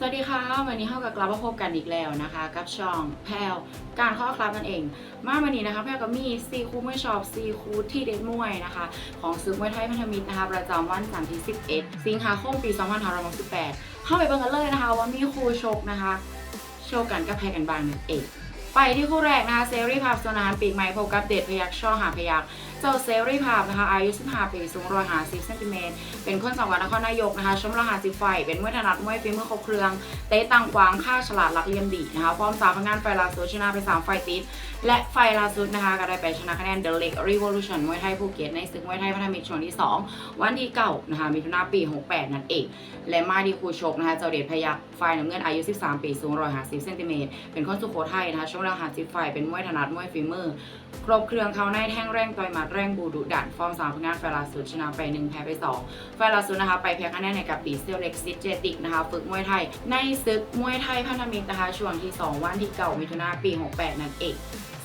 สวัสดีค่ะ วันนี้เข้ากับกลับมาพบกันอีกแล้วนะคะ กับช่องแพลวการข้อคลับนั่นเอง มาวันนี้นะคะแพลวก็มีซีคูไม่ชอบซีคูที่เด็ดมวยนะคะ ของซึกมวยไทยพันธมิตรนะคะ ประจำวันจันทร์ที่ 11 สิงหาคมปี2568เข้าไปเบิ่งกันเลยนะคะว่ามีครูชกนะคะ โชว์กันกับแพ้กันบ้างนั่นเองไปที่คู่แรกนะคะเซรีภาพสนานปีกใหม่พบกับเดชพยักช่อหาพยักษ์ เจ้าเซรีภาพนะคะอายุ15ปีสูง150เซนติเมตรเป็นคนจังหวัดนครนายกนะคะชมรหาสิบไฟเป็นมวยถนัดมวยฝีมือครบเครื่องเตะต่างกวางค่าฉลาดหลักเลี่ยมดีนะคะพร้อมสามผลงานไฟล่าสุดชนะไป3ไฟติดและไฟล่าสุดนะคะก็ได้ไปชนะคะแนน The Leg Revolution มวยไทยภูเก็ตในศึกมวยไทยพันธมิตรช่วงที่ 2 วันที่9นะคะมิถุนาปี 68 นั่นเอง และมาดีคูชกนะคะเจ้าเดชพยักษ์ไฟน้ำเงินอายุ 13 ปีสูง150เซนติเมตรเป็นคนสุโขทัยนะคะช่วงรหัสสิบไฟเป็นมวยถนัดมวยฝีมือครบเครื่องเขาในแท่งแรงต่อยหมัดแรงบูดุดันฟอร์มสามผลงานไฟลาสุดชนะไปหนึ่งแพ้ไปสองไฟลาสุดนะคะไปแพ้คะแนนในกับปีเซลเล็กซิเจติกนะคะฝึกมวยไทย ในศึกมวยไทยพันธมิตรนะคะ ช่วงที่ 2 วันที่เก่ามิถุนาปี 68 นั่นเอง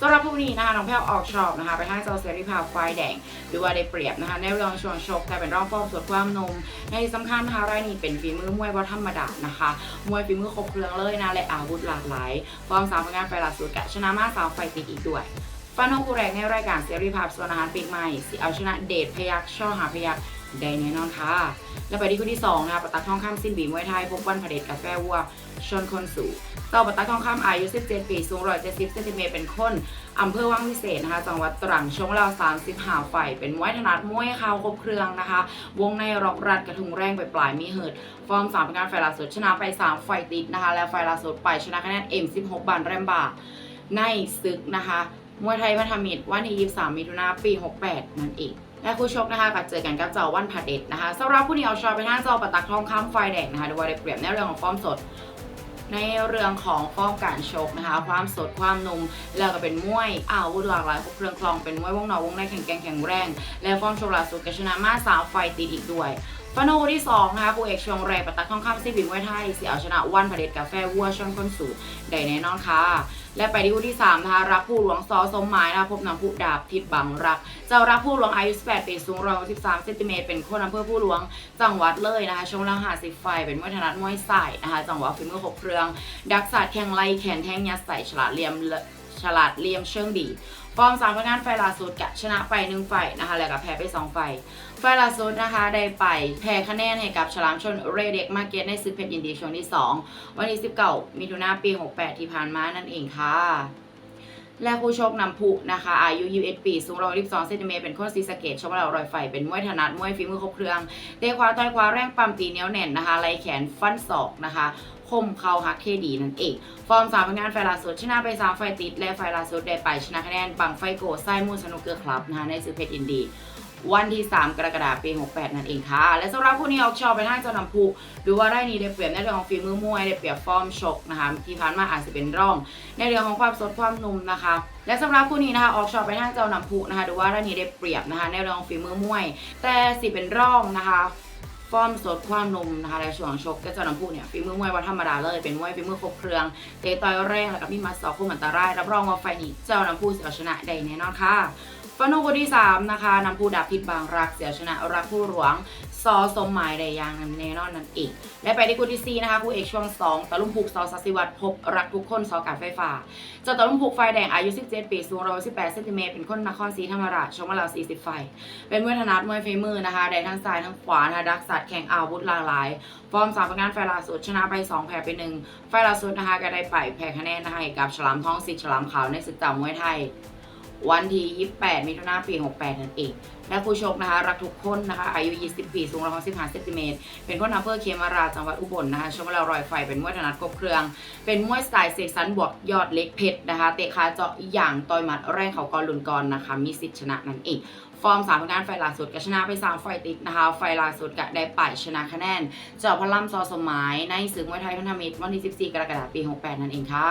สำหรับผู้นี้นะคะน้องแพ้วออกชอบนะคะไปทางเจ้าเซรีภาพไฟแดงหรือว่าได้เปรียบนะคะในรองช่วงชกแต่เป็นรอบฟอร์มสดความนม ในที่สำคัญนะคะรายนี้เป็นฝีมือมวยวัธรรมดานะคะ มวยฝีมือครบเครื่องเลยนะและอาวุธหลากหลายฟอร์มสามผลงานไฟล่าสุดกะชนะมาสามไฟติดอีกด้วย ฟันธงคู่แรกในรายการเสรีภาพส่วนอาหารปีกใหม่สิเอาชนะเดชพยักษ์ช่อหาพยักษ์ได้แน่นอนค่ะ แล้วไปที่คู่ที่2นะคะปะตักทองคำสิ้นบีมวยไทยพบวันพระเดชกาแฟวัวชนคนสู่ต่อปะตักทองคำอายุ 17 ปีสูง 170เซนติเมตรเป็นคนอำเภอวังวิเศษนะคะ จังหวัดตรังช่วงเรา30หาไฟเป็นมวยถนัดมวยข่าวครบเครื่องนะคะ วงในรอกรัดกระทุงแรงไปปลายมีเหิด ฟอร์มสามเป็นการไฟล่าสุดชนะไป 3 ไฟติดนะคะ และไฟล่าสุดไปชนะคะแนน M16 บานแรมบาในศึกนะคะ มวยไทยพันธมิตรวันที่23มิถุนายนปี 68 นั่นเอง และคู่ชกนะคะก็เจอกันกับเจ้าวันพระเดชนะคะสำหรับผู้นี้เอาชอไปทางเจ้าปะตักทองคำไฟแดงนะคะดูว่าได้เปรียบในเรื่องของฟอร์มสด ในเรื่องของฟอร์มการชกนะคะ ความสดความนุ่มแล้วก็เป็นมวยอาวุธหลากหลายครบเครื่องคลองเป็นมวยวงนอกวงในแข็งแกร่งแข็งแรง และฟอร์มโชว์ล่าสุดก็ชนะมาสามไฟติดอีกด้วย ฟาโนที่2นะคะคู่เอกช่วงแรกปะตักทองคำซีบิมวยไทยเสียเอาชนะวันพระเดชกาแฟวัวชนคนสูได้แน่นอนค่ะ และไปที่คู่ที่3นะคะรักผู้หลวงซอสมหมายนะพบนำผู้ดาบทิดบังรัก เจ้ารักผู้หลวงอายุ18ปีสูง113เซนติเมตรเป็นคนอำเภอผู้หลวงจังหวัดเลยนะคะช่วงล่างหาสิไฟเป็นมวยถนัดมวยใส่นะคะจังหวะฝีมือครบเครื่อง ดักศาสตร์แข่งไล่แขนแทงยัดใส่ฉลาดเหลี่ยมเล ฉลาดเลี่ยมเชิงดี ฟอร์มสามผลงานไฟล่าสุดกะชนะไปหนึ่งไฟนะคะ แล้วก็แพ้ไปสองไฟไฟล่าสุดนะคะได้ไปแพ้คะแนนให้กับฉลามชนเรเด็กมาเก็ตในศึกเพชรยินดีช่วงที่2วันที่19มิถุนายนปี68ที่ผ่านมานั่นเองค่ะและคู่ชกนำพุนะคะ อายุ 21 ปี สูง112เซนติเมตรเป็นคนศรีสเกดชกเรารอยไฟ เป็นมวยถนัดมวยฝีมือครบเครื่องเตะขวาต่อยขวาแรงปั๊มตีเนียวแน่นนะคะไล่แขนฟันศอกนะคะ คมเข่าฮักเคดีนั่นเอง ฟอร์มสามผลงานไฟล่าสุดชนะไป3ไฟติด และไฟล่าสุดได้ไปชนะคะแนนบังไฟโกไซมูสนุกเกอร์คลับนะคะในซื้อเพชรอินดีวันที่ 3 กรกฎาคมปี 68 นั่นเองค่ะ และสำหรับผู้นี้ออกชอบไปทางเจ้านำพุหรือว่าได้นี้ได้เปรียบในเรื่องของฝีมือมวยได้เปรียบฟอร์มชกนะคะที่ผ่านมาอาจจะเป็นร่อง ในเรื่องของความสดความนุ่มนะคะ และสำหรับผู้นี้นะคะออกชอบไปทางเจ้านำพุนะคะหรือว่าได้นี้ได้เปรียบนะคะในเรื่องของฝีมือมวย แต่สิเป็นร่องนะคะ ฟอร์มสดความนุ่มนะคะและช่วงชกก็เจ้าน้ำพุเนี่ยฝีมือมวยวันธรรมดาเลยเป็นมวยฝีมือครบเครื่องเตะต่อยแรงแล้วก็มีมัดศอกคมอันตรายรับรองว่าไฟนี้เจ้าน้ำพุเสียชนะได้แน่นอนค่ะ ฟาโนโกที่ 3 นะคะนำผู้ดาบพิษบางรักเสียชนะรักผู้หลวงซอสมหมายได้อยางแน่นอนนั่นเอง และไปที่คู่ที่ 4 นะคะคู่เอกช่วง 2ตะลุ่มพุกซอสัสิวัตรพบรักทุกคนซอการไฟฟ้าเจ้าตะลุ่มพุกไฟแดงอายุ 17 ปี สูง118เซนติเมตรเป็นคนนครศรีธรรมราชชมาแล้ว40 ไฟ เป็นมวยถนัดมวยฝีมือนะคะได้ทั้งซ้ายทั้งขวานะคะดักสัตว์แข่งอาวุธหลากหลาย ฟอร์มสามผลงานไฟล่าสุดชนะไป 2 แพ้ไป 1 ไฟล่าสุดนะคะก็ได้ไปแพ้คะแนนให้กับฉลามทองสิทธิ์ฉลามขาวในศึกจ่ามวยไทย วันที่ 28 มิถุนายนปี 68 นั่นเองและผู้ชกนะคะ รักทุกคนนะคะ อายุ 20 ปี สูง115เซนติเมตร เป็นคนอำเภอเขมาราจังหวัดอุบลนะคะชกมาแล้วรอยไฟ เป็นมวยถนัดครบเครือง เป็นมวยสไตล์เซกซันบวกยอดเล็กเพชรนะคะ เตะขาเจาะอย่างต่อยหมัดแรงเขากรลุนกรนะคะ มีสิทธิชนะนั่นเองฟอร์มสามผลงานไฟล่าสุดก็ชนะไป3ไฟติดนะคะ ไฟล่าสุดก็ได้ไปชนะคะแนนเจ้าพลัมซอสมหมายในศึกมวยไทยพันธมิตรวันที่ 14 กรกฎาคมปี 68 นั่นเองค่ะ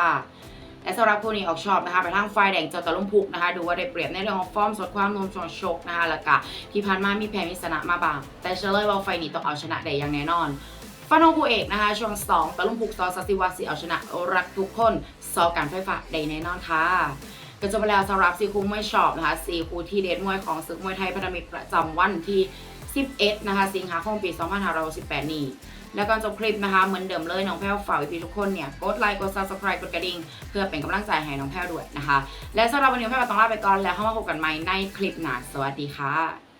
และสำหรับผู้นี้ออกชอบนะคะไปทางไฟแดงเจ้าตะลุ่มพุกนะคะ ดูว่าได้เปรียบในเรื่องของฟอร์มสดความนุ่มชวงชกนะคะแล้วก็ที่ผ่านมามีแพ้มีชนะมาบ้าง แต่เชื่อเลยว่าไฟนี้ต้องเอาชนะได้อย่างแน่นอนฟันโนผู้เอกนะคะช่วง2ตะลุ่มพุกซอสัสิวัตสีเอาชนะรักทุกคนซอการไฟฟ้าได้แน่นอนค่ะก็จบไปแล้วสำหรับซีคูมวยชอบนะคะซีคูที่เด็ดมวยของศึกมวยไทยพันธมิตรประจำวันที่ 11 นะคะ สิงหาคมปี 2518นี้ แล้วก่อนจบคลิปนะคะ เหมือนเดิมเลย น้องแพลวฝากพี่ทุกคนเนี่ย กดไลค์ กด subscribe กดกระดิ่ง เพื่อเป็นกำลังใจให้น้องแพลวด้วยนะคะ และสำหรับวันนี้แพลวต้องลาไปก่อนแล้วเข้ามาพบกันใหม่ในคลิปหน้า สวัสดีค่ะ